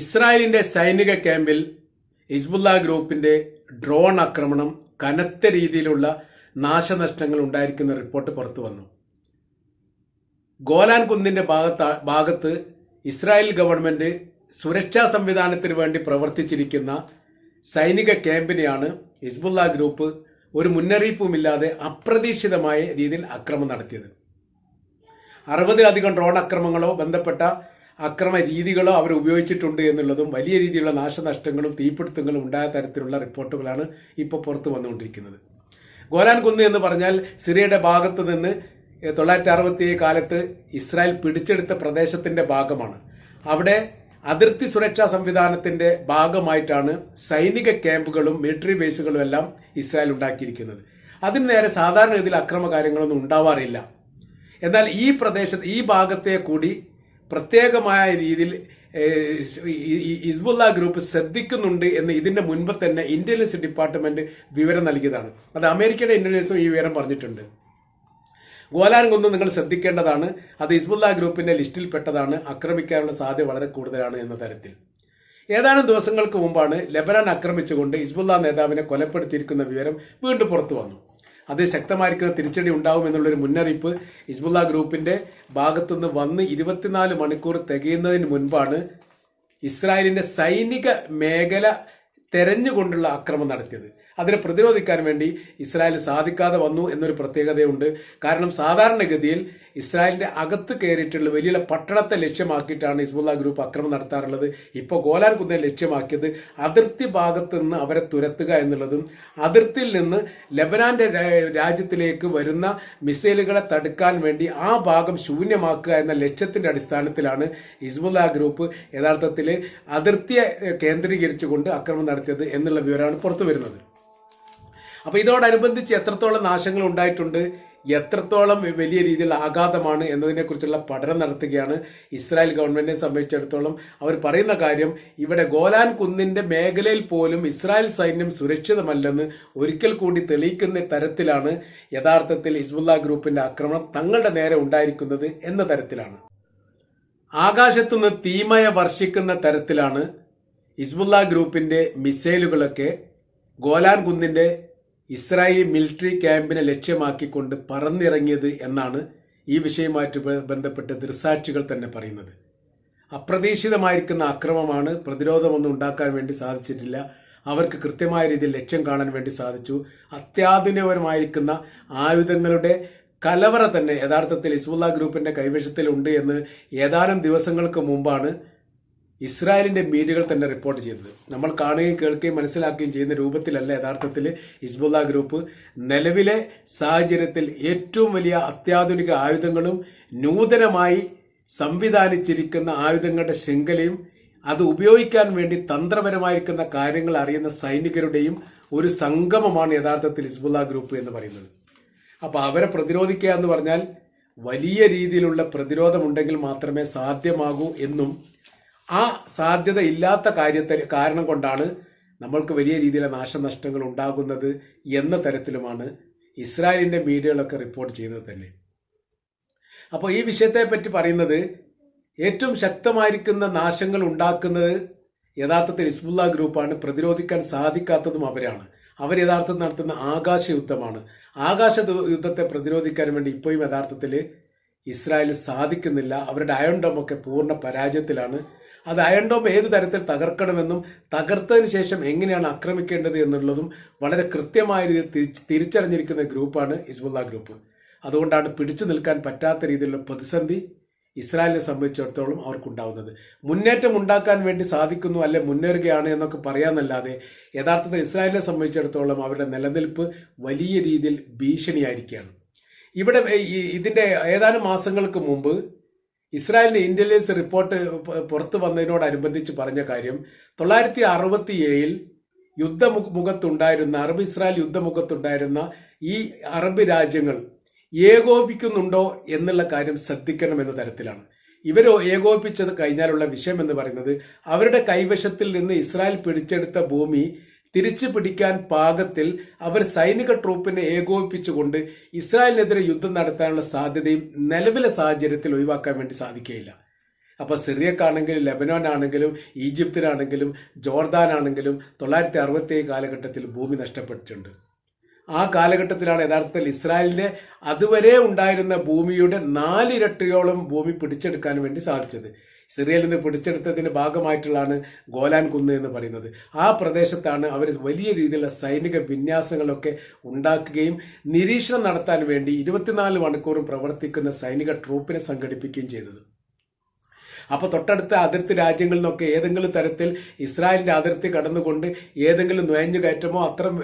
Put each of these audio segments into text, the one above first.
ഇസ്രായേലിന്റെ സൈനിക ക്യാമ്പിൽ ഹിസ്ബുല്ല ഗ്രൂപ്പിന്റെ ഡ്രോൺ ആക്രമണം കനത്ത രീതിയിലുള്ള നാശനഷ്ടങ്ങൾ ഉണ്ടായിരിക്കുന്ന റിപ്പോർട്ട് പുറത്തു വന്നു. ഗോലാൻ കുന്നിന്റെ ഭാഗത്ത് ഭാഗത്ത് ഇസ്രായേൽ ഗവൺമെന്റ് സുരക്ഷാ സംവിധാനത്തിന് വേണ്ടി പ്രവർത്തിച്ചിരിക്കുന്ന സൈനിക ക്യാമ്പിനെയാണ് ഹിസ്ബുല്ല ഗ്രൂപ്പ് ഒരു മുന്നറിയിപ്പുമില്ലാതെ അപ്രതീക്ഷിതമായ രീതിയിൽ അക്രമം നടത്തിയത്. അറുപതിലധികം ഡ്രോൺ അക്രമങ്ങളോ ബന്ധപ്പെട്ട അക്രമ രീതികളോ അവർ ഉപയോഗിച്ചിട്ടുണ്ട് എന്നുള്ളതും വലിയ രീതിയിലുള്ള നാശനഷ്ടങ്ങളും തീപിടുത്തങ്ങളും ഉണ്ടായ തരത്തിലുള്ള റിപ്പോർട്ടുകളാണ് ഇപ്പോൾ പുറത്തു വന്നുകൊണ്ടിരിക്കുന്നത്. ഗോലാൻ കുന്ന് എന്ന് പറഞ്ഞാൽ സിറിയയുടെ ഭാഗത്ത് നിന്ന് തൊള്ളായിരത്തി അറുപത്തി കാലത്ത് ഇസ്രായേൽ പിടിച്ചെടുത്ത പ്രദേശത്തിന്റെ ഭാഗമാണ്. അവിടെ അതിർത്തി സുരക്ഷാ സംവിധാനത്തിന്റെ ഭാഗമായിട്ടാണ് സൈനിക ക്യാമ്പുകളും മിലിറ്ററി ബേസുകളും എല്ലാം ഇസ്രായേൽ ഉണ്ടാക്കിയിരിക്കുന്നത്. അതിന് നേരെ സാധാരണഗതിയിൽ അക്രമ കാര്യങ്ങളൊന്നും ഉണ്ടാവാറില്ല. എന്നാൽ ഈ പ്രദേശത്ത് ഈ ഭാഗത്തെ കൂടി പ്രത്യേകമായ രീതിയിൽ ഹിസ്ബുല്ല ഗ്രൂപ്പ് ശ്രദ്ധിക്കുന്നുണ്ട് എന്ന് ഇതിന്റെ മുൻപ് തന്നെ ഇന്റലിജൻസ് ഡിപ്പാർട്ട്മെന്റ് വിവരം നൽകിയതാണ്. അത് അമേരിക്കയുടെ ഇന്റലിജൻസും ഈ വിവരം പറഞ്ഞിട്ടുണ്ട്. ഗോലാൻ കുന്ന് നിങ്ങൾ ശ്രദ്ധിക്കേണ്ടതാണ് അത് ഹിസ്ബുല്ല ഗ്രൂപ്പിന്റെ ലിസ്റ്റിൽ പെട്ടതാണ് ആക്രമിക്കാനുള്ള സാധ്യത വളരെ കൂടുതലാണ് എന്ന തരത്തിൽ. ഏതാനും ദിവസങ്ങൾക്ക് മുമ്പാണ് ലെബനാൻ ആക്രമിച്ചുകൊണ്ട് ഹിസ്ബുല്ല നേതാവിനെ കൊലപ്പെടുത്തിയിരിക്കുന്ന വിവരം വീണ്ടും പുറത്തു വന്നു. അത് ശക്തമായിരിക്കുന്ന തിരിച്ചടി ഉണ്ടാവും എന്നുള്ളൊരു മുന്നറിയിപ്പ് ഹിസ്ബുല്ല ഗ്രൂപ്പിന്റെ ഭാഗത്തുനിന്ന് വന്ന് ഇരുപത്തിനാല് മണിക്കൂർ തികയുന്നതിന് മുൻപാണ് ഇസ്രായേലിന്റെ സൈനിക മേഖല തെരഞ്ഞുകൊണ്ടുള്ള ആക്രമണം നടത്തിയത്. അതിനെ പ്രതിരോധിക്കാൻ വേണ്ടി ഇസ്രായേൽ സാധിക്കാതെ വന്നു എന്നൊരു പ്രത്യേകതയുണ്ട്. കാരണം സാധാരണഗതിയിൽ ഇസ്രായേലിന്റെ അകത്ത് കയറിയിട്ടുള്ള വലിയ പട്ടണത്തെ ലക്ഷ്യമാക്കിയിട്ടാണ് ഹിസ്ബുല്ല ഗ്രൂപ്പ് അക്രമം നടത്താറുള്ളത്. ഇപ്പോൾ ഗോലാൻ കുന്നിനെ ലക്ഷ്യമാക്കിയത് അതിർത്തി ഭാഗത്ത് നിന്ന് അവരെ തുരത്തുക എന്നുള്ളതും അതിർത്തിയിൽ നിന്ന് ലബനാന്റെ രാജ്യത്തിലേക്ക് വരുന്ന മിസൈലുകളെ തടുക്കാൻ വേണ്ടി ആ ഭാഗം ശൂന്യമാക്കുക എന്ന ലക്ഷ്യത്തിന്റെ അടിസ്ഥാനത്തിലാണ് ഹിസ്ബുല്ല ഗ്രൂപ്പ് യഥാർത്ഥത്തിൽ അതിർത്തിയെ കേന്ദ്രീകരിച്ചുകൊണ്ട് അക്രമം നടത്തിയത് എന്നുള്ള വിവരമാണ് പുറത്തു വരുന്നത് അപ്പൊ ഇതോടനുബന്ധിച്ച് എത്രത്തോളം നാശങ്ങൾ ഉണ്ടായിട്ടുണ്ട് എത്രത്തോളം വലിയ രീതിയിൽ ആഘാതമാണ് എന്നതിനെക്കുറിച്ചുള്ള പഠനം നടത്തുകയാണ് ഇസ്രായേൽ ഗവൺമെന്റിനെ സംബന്ധിച്ചിടത്തോളം അവർ പറയുന്ന കാര്യം ഇവിടെ ഗോലാൻ കുന്നിന്റെ മേഖലയിൽ പോലും ഇസ്രായേൽ സൈന്യം സുരക്ഷിതമല്ലെന്ന് ഒരിക്കൽ കൂടി തെളിയിക്കുന്ന തരത്തിലാണ് യഥാർത്ഥത്തിൽ ഹിസ്ബുല്ല ഗ്രൂപ്പിന്റെ ആക്രമണം തങ്ങളുടെ നേരെ ഉണ്ടായിരിക്കുന്നത് എന്ന തരത്തിലാണ്. ആകാശത്തുനിന്ന് തീമയ വർഷിക്കുന്ന തരത്തിലാണ് ഹിസ്ബുല്ല ഗ്രൂപ്പിന്റെ മിസൈലുകളൊക്കെ ഗോലാൻ കുന്നിന്റെ ഇസ്രായേൽ മിലിറ്ററി ക്യാമ്പിനെ ലക്ഷ്യമാക്കിക്കൊണ്ട് പറന്നിറങ്ങിയത് എന്നാണ് ഈ വിഷയവുമായിട്ട് ബന്ധപ്പെട്ട് ദൃസാക്ഷികൾ തന്നെ പറയുന്നത്. അപ്രതീക്ഷിതമായിരിക്കുന്ന അക്രമമാണ് പ്രതിരോധമൊന്നും ഉണ്ടാക്കാൻ വേണ്ടി സാധിച്ചിട്ടില്ല. അവർക്ക് കൃത്യമായ രീതിയിൽ ലക്ഷ്യം കാണാൻ വേണ്ടി സാധിച്ചു. അത്യാധുനികപരമായിരിക്കുന്ന ആയുധങ്ങളുടെ കലവറ തന്നെ യഥാർത്ഥത്തിൽ ഇസ്ബുല്ല ഗ്രൂപ്പിന്റെ കൈവശത്തിലുണ്ട് എന്ന് ഏതാനും ദിവസങ്ങൾക്ക് മുമ്പാണ് ഇസ്രായേലിന്റെ മീഡിയകൾ തന്നെ റിപ്പോർട്ട് ചെയ്തത് നമ്മൾ കാണുകയും കേൾക്കുകയും മനസ്സിലാക്കുകയും ചെയ്യുന്ന രൂപത്തിലല്ല യഥാർത്ഥത്തിൽ ഹിസ്ബുല്ല ഗ്രൂപ്പ്. നിലവിലെ സാഹചര്യത്തിൽ ഏറ്റവും വലിയ അത്യാധുനിക ആയുധങ്ങളും നൂതനമായി സംവിധാനിച്ചിരിക്കുന്ന ആയുധങ്ങളുടെ ശൃംഖലയും അത് ഉപയോഗിക്കാൻ വേണ്ടി തന്ത്രപരമായിരിക്കുന്ന കാര്യങ്ങൾ അറിയുന്ന സൈനികരുടെയും ഒരു സംഗമമാണ് യഥാർത്ഥത്തിൽ ഹിസ്ബുല്ല ഗ്രൂപ്പ് എന്ന് പറയുന്നത്. അപ്പൊ അവരെ പ്രതിരോധിക്കുക എന്ന് പറഞ്ഞാൽ വലിയ രീതിയിലുള്ള പ്രതിരോധമുണ്ടെങ്കിൽ മാത്രമേ സാധ്യമാകൂ എന്നും ആ സാധ്യത ഇല്ലാത്ത കാര്യത്തിൽ കാരണം കൊണ്ടാണ് നമ്മൾക്ക് വലിയ രീതിയിലെ നാശനഷ്ടങ്ങൾ ഉണ്ടാകുന്നത് എന്ന തരത്തിലുമാണ് ഇസ്രായേലിന്റെ മീഡിയകളൊക്കെ റിപ്പോർട്ട് ചെയ്തത് തന്നെ. അപ്പോൾ ഈ വിഷയത്തെ പറ്റി പറയുന്നത് ഏറ്റവും ശക്തമായിരിക്കുന്ന നാശങ്ങൾ ഉണ്ടാക്കുന്നത് യഥാർത്ഥത്തിൽ ഇസ്ബുല്ല ഗ്രൂപ്പാണ് പ്രതിരോധിക്കാൻ സാധിക്കാത്തതും അവരാണ്. അവർ യഥാർത്ഥത്തിൽ നടത്തുന്ന ആകാശ യുദ്ധമാണ് ആകാശ യുദ്ധത്തെ പ്രതിരോധിക്കാൻ വേണ്ടി ഇപ്പോഴും യഥാർത്ഥത്തിൽ ഇസ്രായേൽ സാധിക്കുന്നില്ല. അവരുടെ അയൺ ഡോം ഒക്കെ പൂർണ പരാജയത്തിലാണ്. അത് അയൺ ഡോം ഏത് തരത്തിൽ തകർക്കണമെന്നും തകർത്തതിന് ശേഷം എങ്ങനെയാണ് ആക്രമിക്കേണ്ടത് എന്നുള്ളതും വളരെ കൃത്യമായ രീതിയിൽ തിരിച്ചറിഞ്ഞിരിക്കുന്ന ഗ്രൂപ്പാണ് ഹിസ്ബുല്ല ഗ്രൂപ്പ്. അതുകൊണ്ടാണ് പിടിച്ചു നിൽക്കാൻ പറ്റാത്ത രീതിയിലുള്ള പ്രതിസന്ധി ഇസ്രായേലിനെ സംബന്ധിച്ചിടത്തോളം അവർക്കുണ്ടാവുന്നത്. മുന്നേറ്റം ഉണ്ടാക്കാൻ വേണ്ടി സാധിക്കുന്നു അല്ലെ മുന്നേറുകയാണ് എന്നൊക്കെ പറയാമെന്നല്ലാതെ യഥാർത്ഥത്തിൽ ഇസ്രായേലിനെ സംബന്ധിച്ചിടത്തോളം അവരുടെ നിലനിൽപ്പ് വലിയ രീതിയിൽ ഭീഷണിയായിരിക്കുകയാണ്. ഇവിടെ ഇതിന്റെ ഏതാനും മാസങ്ങൾക്ക് മുമ്പ് ഇസ്രായേലിന്റെ ഇന്റലിജൻസ് റിപ്പോർട്ട് പുറത്തു വന്നതിനോടനുബന്ധിച്ച് പറഞ്ഞ കാര്യം തൊള്ളായിരത്തി അറുപത്തി ഏഴിൽ യുദ്ധമുഖത്തുണ്ടായിരുന്ന അറബ് ഇസ്രായേൽ യുദ്ധമുഖത്തുണ്ടായിരുന്ന ഈ അറബ് രാജ്യങ്ങൾ ഏകോപിക്കുന്നുണ്ടോ എന്നുള്ള കാര്യം ശ്രദ്ധിക്കണം എന്ന തരത്തിലാണ്. ഇവർ ഏകോപിപ്പിച്ചത് കഴിഞ്ഞാലുള്ള വിഷയം എന്ന് പറയുന്നത് അവരുടെ കൈവശത്തിൽ നിന്ന് ഇസ്രായേൽ പിടിച്ചെടുത്ത ഭൂമി തിരിച്ചു പിടിക്കാൻ പാകത്തിൽ അവർ സൈനിക ട്രൂപ്പിനെ ഏകോപിപ്പിച്ചുകൊണ്ട് ഇസ്രായേലിനെതിരെ യുദ്ധം നടത്താനുള്ള സാധ്യതയും നിലവിലെ സാഹചര്യത്തിൽ ഒഴിവാക്കാൻ വേണ്ടി സാധിക്കുകയില്ല. അപ്പോൾ സിറിയക്കാണെങ്കിലും ലെബനോൻ ആണെങ്കിലും ഈജിപ്തിനാണെങ്കിലും ജോർദാൻ ആണെങ്കിലും തൊള്ളായിരത്തി അറുപത്തി കാലഘട്ടത്തിൽ ഭൂമി നഷ്ടപ്പെട്ടിട്ടുണ്ട്. ആ കാലഘട്ടത്തിലാണ് യഥാർത്ഥത്തിൽ ഇസ്രായേലിന്റെ അതുവരെ ഉണ്ടായിരുന്ന ഭൂമിയുടെ നാലിരട്ടിയോളം ഭൂമി പിടിച്ചെടുക്കാൻ വേണ്ടി സാധിച്ചത്. സിറിയയിൽ നിന്ന് പിടിച്ചെടുത്തതിന്റെ ഭാഗമായിട്ടുള്ളതാണ് ഗോലാൻ കുന്ന് എന്ന് പറയുന്നത്. ആ പ്രദേശത്താണ് അവർ വലിയ രീതിയിലുള്ള സൈനിക വിന്യാസങ്ങളൊക്കെ ഉണ്ടാക്കുകയും നിരീക്ഷണം നടത്താൻ വേണ്ടി ഇരുപത്തിനാല് മണിക്കൂറും പ്രവർത്തിക്കുന്ന സൈനിക ട്രൂപ്പിനെ സംഘടിപ്പിക്കുകയും ചെയ്തത്. അപ്പോൾ തൊട്ടടുത്ത അതിർത്തി രാജ്യങ്ങളിൽ നിന്നൊക്കെ ഏതെങ്കിലും തരത്തിൽ ഇസ്രായേലിന്റെ അതിർത്തി കടന്നുകൊണ്ട് ഏതെങ്കിലും നുഴഞ്ഞു കയറ്റമോ അത്തരം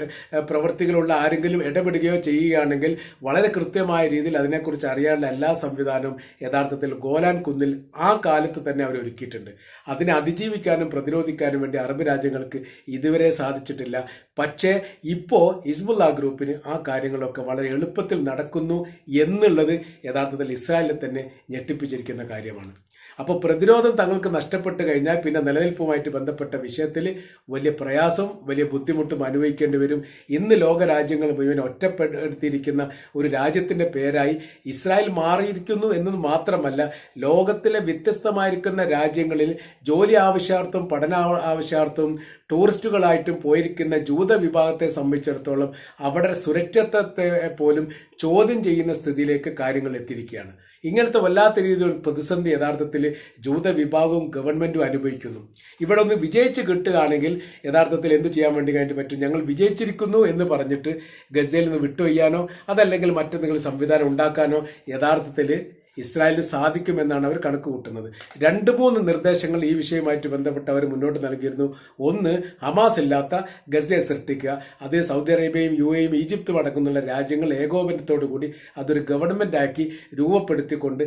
പ്രവൃത്തികളുള്ള ആരെങ്കിലും ഇടപെടുകയോ ചെയ്യുകയാണെങ്കിൽ വളരെ കൃത്യമായ രീതിയിൽ അതിനെക്കുറിച്ച് അറിയാനുള്ള എല്ലാ സംവിധാനവും യഥാർത്ഥത്തിൽ ഗോലാൻ കുന്നിൽ ആ കാലത്ത് തന്നെ അവർ ഒരുക്കിയിട്ടുണ്ട്. അതിനെ അതിജീവിക്കാനും പ്രതിരോധിക്കാനും വേണ്ടി അറബ് രാജ്യങ്ങൾക്ക് ഇതുവരെ സാധിച്ചിട്ടില്ല. പക്ഷേ ഇപ്പോൾ ഹിസ്ബുല്ല ഗ്രൂപ്പിന് ആ കാര്യങ്ങളൊക്കെ വളരെ എളുപ്പത്തിൽ നടക്കുന്നു എന്നുള്ളത് യഥാർത്ഥത്തിൽ ഇസ്രായേലിനെ തന്നെ ഞെട്ടിപ്പിച്ചിരിക്കുന്ന കാര്യമാണ്. അപ്പോൾ പ്രതിരോധം തങ്ങൾക്ക് നഷ്ടപ്പെട്ട് കഴിഞ്ഞാൽ പിന്നെ നിലനിൽപ്പുമായിട്ട് ബന്ധപ്പെട്ട വിഷയത്തിൽ വലിയ പ്രയാസം വലിയ ബുദ്ധിമുട്ടും അനുഭവിക്കേണ്ടി വരും. ഇന്ന് ലോകരാജ്യങ്ങൾ മുഴുവൻ ഒറ്റപ്പെടുത്തിയിരിക്കുന്ന ഒരു രാജ്യത്തിന്റെ പേരായി ഇസ്രായേൽ മാറിയിരിക്കുന്നു എന്നത് മാത്രമല്ല ലോകത്തിലെ വ്യത്യസ്തമായിരിക്കുന്ന രാജ്യങ്ങളിൽ ജോലി ആവശ്യാർത്ഥം പഠന ആവശ്യാർത്ഥം ടൂറിസ്റ്റുകളായിട്ടും പോയിരിക്കുന്ന ജൂത വിഭാഗത്തെ സംബന്ധിച്ചിടത്തോളം അവിടെ സുരക്ഷിതത്വത്തെ പോലും ചോദ്യം ചെയ്യുന്ന സ്ഥിതിയിലേക്ക് കാര്യങ്ങൾ എത്തിയിരിക്കുകയാണ്. ഇങ്ങനത്തെ വല്ലാത്ത രീതിയിലുള്ള പ്രതിസന്ധി യഥാർത്ഥത്തിൽ ജൂത വിഭാഗവും ഗവൺമെന്റും അനുഭവിക്കുന്നു. ഇവിടെ ഒന്ന് വിജയിച്ച് കിട്ടുകയാണെങ്കിൽ യഥാർത്ഥത്തിൽ എന്ത് ചെയ്യാൻ വേണ്ടി കഴിഞ്ഞിട്ട് പറ്റും? ഞങ്ങൾ വിജയിച്ചിരിക്കുന്നു എന്ന് പറഞ്ഞിട്ട് ഗസയിൽ നിന്ന് വിട്ടുവയ്യാനോ അതല്ലെങ്കിൽ മറ്റെന്തെങ്കിലും സംവിധാനം ഉണ്ടാക്കാനോ യഥാർത്ഥത്തിൽ ഇസ്രായേലിന് സാധിക്കുമെന്നാണ് അവർ കണക്ക് കൂട്ടുന്നത്. രണ്ട് മൂന്ന് നിർദ്ദേശങ്ങൾ ഈ വിഷയമായിട്ട് ബന്ധപ്പെട്ട് അവർ മുന്നോട്ട് നൽകിയിരുന്നു. ഒന്ന് ഹമാസ് ഇല്ലാത്ത ഗസയെ സൃഷ്ടിക്കുക. അത് സൗദി അറേബ്യയും യു എയും ഈജിപ്തും അടക്കമുള്ള രാജ്യങ്ങൾ ഏകോപനത്തോടു കൂടി അതൊരു ഗവൺമെന്റ് ആക്കി രൂപപ്പെടുത്തിക്കൊണ്ട്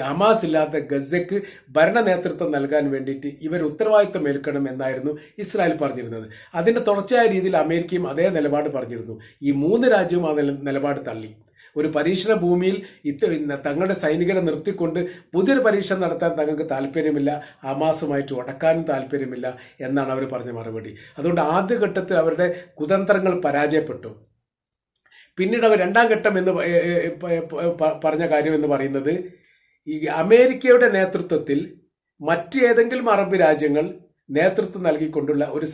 ഹമാസ് ഇല്ലാത്ത ഗസയ്ക്ക് ഭരണ നേതൃത്വം നൽകാൻ വേണ്ടിയിട്ട് ഇവർ ഉത്തരവാദിത്തം ഏൽക്കണം എന്നായിരുന്നു ഇസ്രായേൽ പറഞ്ഞിരുന്നത്. അതിന്റെ തുടർച്ചയായ രീതിയിൽ അമേരിക്കയും അതേ നിലപാട് പറഞ്ഞിരുന്നു. ഈ മൂന്ന് രാജ്യവും ആ നിലപാട് തള്ളി. ഒരു പരീക്ഷണ ഭൂമിയിൽ തങ്ങളുടെ സൈനികരെ നിർത്തിക്കൊണ്ട് പുതിയൊരു പരീക്ഷണം നടത്താൻ തങ്ങൾക്ക് താല്പര്യമില്ല ഹമാസുമായിട്ട് ഉടക്കാനും താല്പര്യമില്ല എന്നാണ് അവർ പറഞ്ഞ മറുപടി. അതുകൊണ്ട് ആദ്യഘട്ടത്തിൽ അവരുടെ കുതന്ത്രങ്ങൾ പരാജയപ്പെട്ടു. പിന്നീട് അവർ രണ്ടാം ഘട്ടം എന്ന് പറഞ്ഞ കാര്യം എന്ന് പറയുന്നത് ഈ അമേരിക്കയുടെ നേതൃത്വത്തിൽ മറ്റ് ഏതെങ്കിലും അറബ് രാജ്യങ്ങൾ നേതൃത്വം നൽകിക്കൊണ്ടുള്ള ഒരു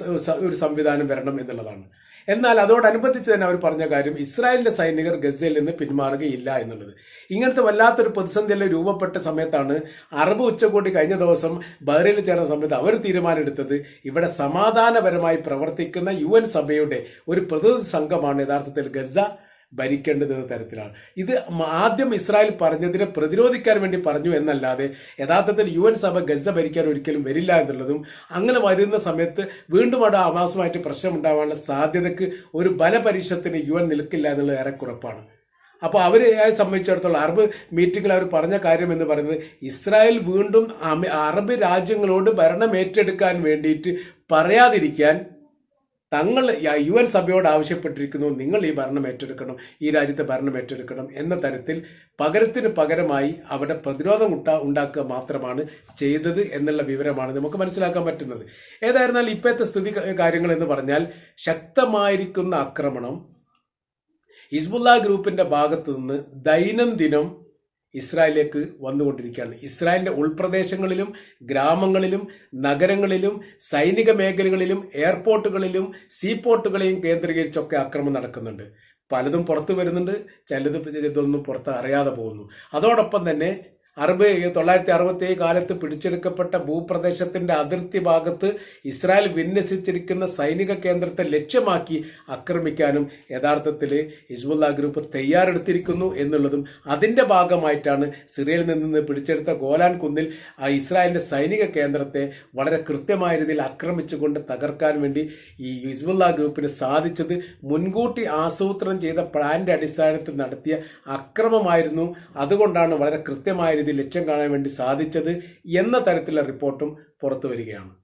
ഒരു സംവിധാനം വരണം എന്നുള്ളതാണ്. എന്നാൽ അതോടനുബന്ധിച്ച് തന്നെ അവർ പറഞ്ഞ കാര്യം ഇസ്രായേലിന്റെ സൈനികർ ഗസയിൽ നിന്ന് പിന്മാറുകയില്ല എന്നുള്ളത്. ഇങ്ങനത്തെ വല്ലാത്തൊരു പ്രതിസന്ധിയെല്ലാം രൂപപ്പെട്ട സമയത്താണ് അറബ് ഉച്ചകോടി കഴിഞ്ഞ ദിവസം ബഹ്റൈനിൽ ചേർന്ന സമയത്ത് അവർ തീരുമാനമെടുത്തത് ഇവിടെ സമാധാനപരമായി പ്രവർത്തിക്കുന്ന യു സഭയുടെ ഒരു പ്രതിനിധി സംഘമാണ് യഥാർത്ഥത്തിൽ ഗസ. ഭരിക്കേണ്ടത് തരത്തിലാണ്. ഇത് ആദ്യം ഇസ്രായേൽ പറഞ്ഞതിനെ പ്രതിരോധിക്കാൻ വേണ്ടി പറഞ്ഞു എന്നല്ലാതെ യഥാർത്ഥത്തിൽ യു എൻ സഭ ഗസ ഭരിക്കാൻ ഒരിക്കലും വരില്ല എന്നുള്ളതും അങ്ങനെ വരുന്ന സമയത്ത് വീണ്ടും അവിടെ പ്രശ്നം ഉണ്ടാവാനുള്ള സാധ്യതയ്ക്ക് ഒരു ബലപരീക്ഷത്തിന് യു എൻ നിൽക്കില്ല എന്നുള്ളത് ഏറെ കുറപ്പാണ് അപ്പോൾ അവരെ സംബന്ധിച്ചിടത്തോളം അറബ് മീറ്റിംഗിൽ അവർ പറഞ്ഞ കാര്യം എന്ന് പറയുന്നത് ഇസ്രായേൽ വീണ്ടും അറബ് രാജ്യങ്ങളോട് ഭരണം ഏറ്റെടുക്കാൻ വേണ്ടിയിട്ട് പറയാതിരിക്കാൻ തങ്ങൾ യു എൻ സഭയോട് ആവശ്യപ്പെട്ടിരിക്കുന്നു. നിങ്ങൾ ഈ ഭരണം ഏറ്റെടുക്കണം. ഈ രാജ്യത്തെ ഭരണം ഏറ്റെടുക്കണം എന്ന തരത്തിൽ പകരത്തിന് പകരമായി അവിടെ പ്രതിരോധം ഉട്ട ഉണ്ടാക്കുക മാത്രമാണ് ചെയ്തത് എന്നുള്ള വിവരമാണ് നമുക്ക് മനസ്സിലാക്കാൻ പറ്റുന്നത്. ഏതായിരുന്നാലും ഇപ്പോഴത്തെ സ്ഥിതി കാര്യങ്ങൾ എന്ന് പറഞ്ഞാൽ ശക്തമായിരിക്കുന്ന ആക്രമണം ഹിസ്ബുല്ല ഗ്രൂപ്പിന്റെ ഭാഗത്തു നിന്ന് ദൈനംദിനം ഇസ്രായേലിലേക്ക് വന്നുകൊണ്ടിരിക്കുകയാണ്. ഇസ്രായേലിന്റെ ഉൾപ്രദേശങ്ങളിലും ഗ്രാമങ്ങളിലും നഗരങ്ങളിലും സൈനിക മേഖലകളിലും എയർപോർട്ടുകളിലും സീപോർട്ടുകളെയും കേന്ദ്രീകരിച്ചൊക്കെ ആക്രമണം നടക്കുന്നുണ്ട്. പലതും പുറത്തു വരുന്നുണ്ട് ചിലത് ഇതൊന്നും പുറത്ത് അറിയാതെ പോകുന്നു. അതോടൊപ്പം തന്നെ അറബ് തൊള്ളായിരത്തി അറുപത്തി കാലത്ത് പിടിച്ചെടുക്കപ്പെട്ട ഭൂപ്രദേശത്തിന്റെ അതിർത്തി ഭാഗത്ത് ഇസ്രായേൽ വിന്യസിച്ചിരിക്കുന്ന സൈനിക കേന്ദ്രത്തെ ലക്ഷ്യമാക്കി ആക്രമിക്കാനും യഥാർത്ഥത്തിൽ ഹിസ്ബുല്ല ഗ്രൂപ്പ് തയ്യാറെടുത്തിരിക്കുന്നു എന്നുള്ളതും അതിന്റെ ഭാഗമായിട്ടാണ് സിറിയയിൽ നിന്ന് പിടിച്ചെടുത്ത ഗോലാൻ കുന്നിൽ ആ ഇസ്രായേലിന്റെ സൈനിക കേന്ദ്രത്തെ വളരെ കൃത്യമായ രീതിയിൽ ആക്രമിച്ചുകൊണ്ട് തകർക്കാൻ വേണ്ടി ഈ ഹിസ്ബുല്ല ഗ്രൂപ്പിന് സാധിച്ചത് മുൻകൂട്ടി ആസൂത്രണം ചെയ്ത പ്ലാന്റെ അടിസ്ഥാനത്തിൽ നടത്തിയ അക്രമമായിരുന്നു. അതുകൊണ്ടാണ് വളരെ കൃത്യമായ രീതിയിൽ ലക്ഷ്യം കാണാൻ വേണ്ടി സാധിച്ചത് എന്ന തരത്തിലുള്ള റിപ്പോർട്ടും പുറത്തു വരികയാണ്.